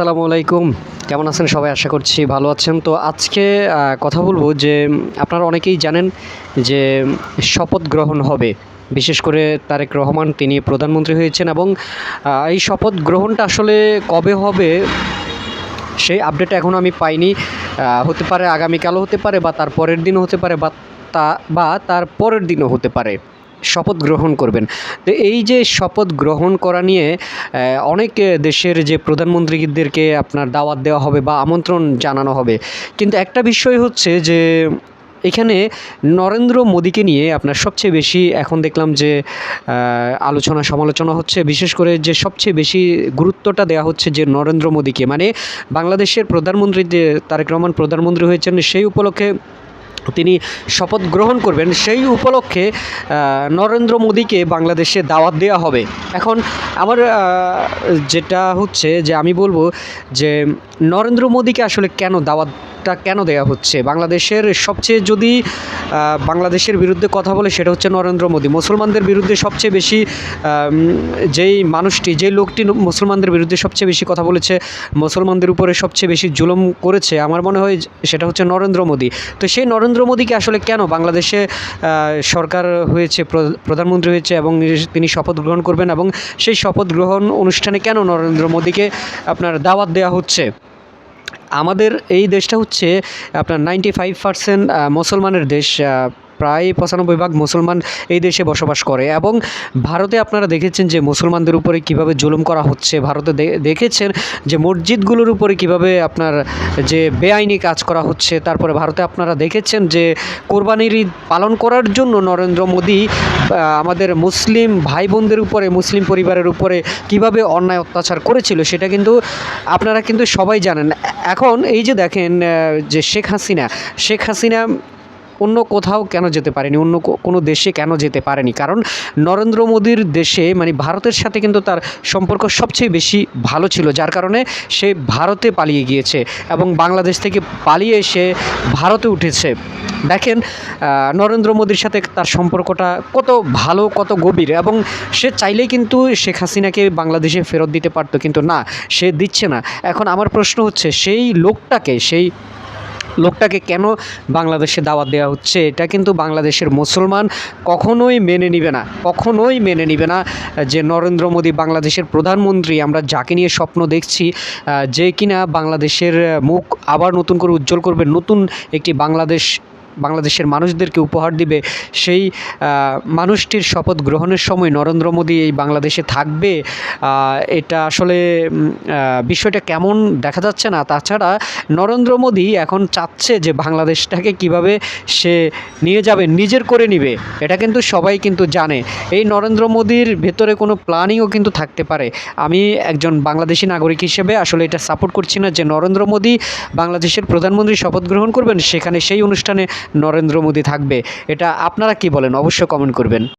আসসালামু আলাইকুম। কেমন আছেন? সবাই আশা করছি ভালো আছেন। তো আজকে কথা বলব যে, আপনারা অনেকেই জানেন যে, শপথ গ্রহণ হবে। বিশেষ করে তারেক রহমান, তিনি প্রধানমন্ত্রী হয়েছেন এবং এই শপথ গ্রহণটা আসলে কবে হবে, সেই আপডেট এখনও আমি পাইনি। হতে পারে আগামীকালও হতে পারে বা তার পরের দিনও হতে পারে বা তা, বা তার পরের দিনও হতে পারে। শপথ গ্রহণ করবেন। তো এই যে শপথ গ্রহণ করা নিয়ে অনেক দেশের যে প্রধানমন্ত্রীদেরকে আপনার দাওয়াত দেওয়া হবে বা আমন্ত্রণ জানানো হবে, কিন্তু একটা বিষয় হচ্ছে যে, এখানে নরেন্দ্র মোদীকে নিয়ে আপনার সবচেয়ে বেশি এখন দেখলাম যে আলোচনা সমালোচনা হচ্ছে, বিশেষ করে যে সবচেয়ে বেশি গুরুত্বটা দেওয়া হচ্ছে যে নরেন্দ্র মোদীকে। মানে বাংলাদেশের প্রধানমন্ত্রী যে তারেক রহমান প্রধানমন্ত্রী হয়েছেন, সেই উপলক্ষে তিনি শপথ গ্রহণ করবেন, সেই উপলক্ষে নরেন্দ্র মোদীকে বাংলাদেশে দাওয়াত দেওয়া হবে। এখন আমার যেটা হচ্ছে যে আমি বলব যে নরেন্দ্র মোদীকে আসলে কেন দাওয়াতটা কেন দেওয়া হচ্ছে? বাংলাদেশের সবচেয়ে যদি বাংলাদেশের বিরুদ্ধে কথা বলে সেটা হচ্ছে নরেন্দ্র মোদী। মুসলমানদের বিরুদ্ধে সবচেয়ে বেশি যেই মানুষটি, যেই লোকটি মুসলমানদের বিরুদ্ধে সবচেয়ে বেশি কথা বলেছে, মুসলমানদের উপরে সবচেয়ে বেশি জুলুম করেছে, আমার মনে হয় সেটা হচ্ছে নরেন্দ্র মোদী। তো সেই নরেন্দ্র মোদীকে আসলে কেন বাংলাদেশে সরকার হয়েছে প্রধানমন্ত্রী হয়েছে এবং তিনি শপথ গ্রহণ করবেন এবং সেই শপথ গ্রহণ অনুষ্ঠানে কেন নরেন্দ্র মোদীকে আপনার দাওয়াত দেওয়া হচ্ছে? আমাদের এই দেশটা হচ্ছে আপনার নাইনটি ফাইভ পার্সেন্ট মুসলমানের দেশ প্রায় পঁচানব্বই ভাগ মুসলমান এই দেশে বসবাস করে। এবং ভারতে আপনারা দেখেছেন যে মুসলমানদের উপরে কীভাবে জুলুম করা হচ্ছে। ভারতে দেখেছেন যে মসজিদগুলোর উপরে কীভাবে আপনার যে বেআইনি কাজ করা হচ্ছে। তারপরে ভারতে আপনারা দেখেছেন যে কোরবানির ঈদ পালন করার জন্য নরেন্দ্র মোদী আমাদের মুসলিম ভাই বোনদের উপরে, মুসলিম পরিবারের উপরে কীভাবে অন্যায় অত্যাচার করেছিল সেটা কিন্তু আপনারা কিন্তু সবাই জানেন। এখন এই যে দেখেন যে শেখ হাসিনা শেখ হাসিনা অন্য কোথাও কেন যেতে পারেনি, অন্য কোনো দেশে কেন যেতে পারেনি? কারণ নরেন্দ্র মোদীর দেশে মানে ভারতের সাথে কিন্তু তার সম্পর্ক সবচেয়ে বেশি ভালো ছিল, যার কারণে সে ভারতে পালিয়ে গিয়েছে এবং বাংলাদেশ থেকে পালিয়ে এসে ভারতে উঠেছে। দেখেন নরেন্দ্র মোদীর সাথে তার সম্পর্কটা কত ভালো, কত গভীর এবং সে চাইলেই কিন্তু শেখ হাসিনাকে বাংলাদেশে ফেরত দিতে পারতো, কিন্তু না, সে দিচ্ছে না। এখন আমার প্রশ্ন হচ্ছে, সেই লোকটাকে, সেই লোকটাকে কেন বাংলাদেশে দাওয়াত দেওয়া হচ্ছে, এটা কিন্তু বাংলাদেশের মুসলমান কখনোই মেনে নিবে না, কখনোই মেনে নিবে না যে নরেন্দ্র মোদী বাংলাদেশের প্রধানমন্ত্রী। আমরা যাকে নিয়ে স্বপ্ন দেখছি যে কিনা বাংলাদেশের মুখ আবার নতুন করে উজ্জ্বল করবে, নতুন একটি বাংলাদেশ বাংলাদেশের মানুষদেরকে উপহার দিবে। সেই মানুষটির শপথ গ্রহণের সময় নরেন্দ্র মোদী এই বাংলাদেশে থাকবে। এটা আসলে বিষয়টা কেমন দেখা যাচ্ছে না। তাছাড়া নরেন্দ্র মোদী এখন চাচ্ছে যে বাংলাদেশটাকে কীভাবে সে নিয়ে যাবে, নিজের করে নিবে। এটা কিন্তু সবাই কিন্তু জানে। এই নরেন্দ্র মোদীর ভেতরে কোনো প্ল্যানিংও কিন্তু থাকতে পারে। আমি একজন বাংলাদেশি নাগরিক হিসেবে আসলে এটা সাপোর্ট করছি না যে নরেন্দ্র মোদী বাংলাদেশের প্রধানমন্ত্রী শপথ গ্রহণ করবেন, সেখানে সেই অনুষ্ঠানে নরেন্দ্র মোদী থাকবে। এটা আপনারা কি বলেন? অবশ্যই কমেন্ট করবেন।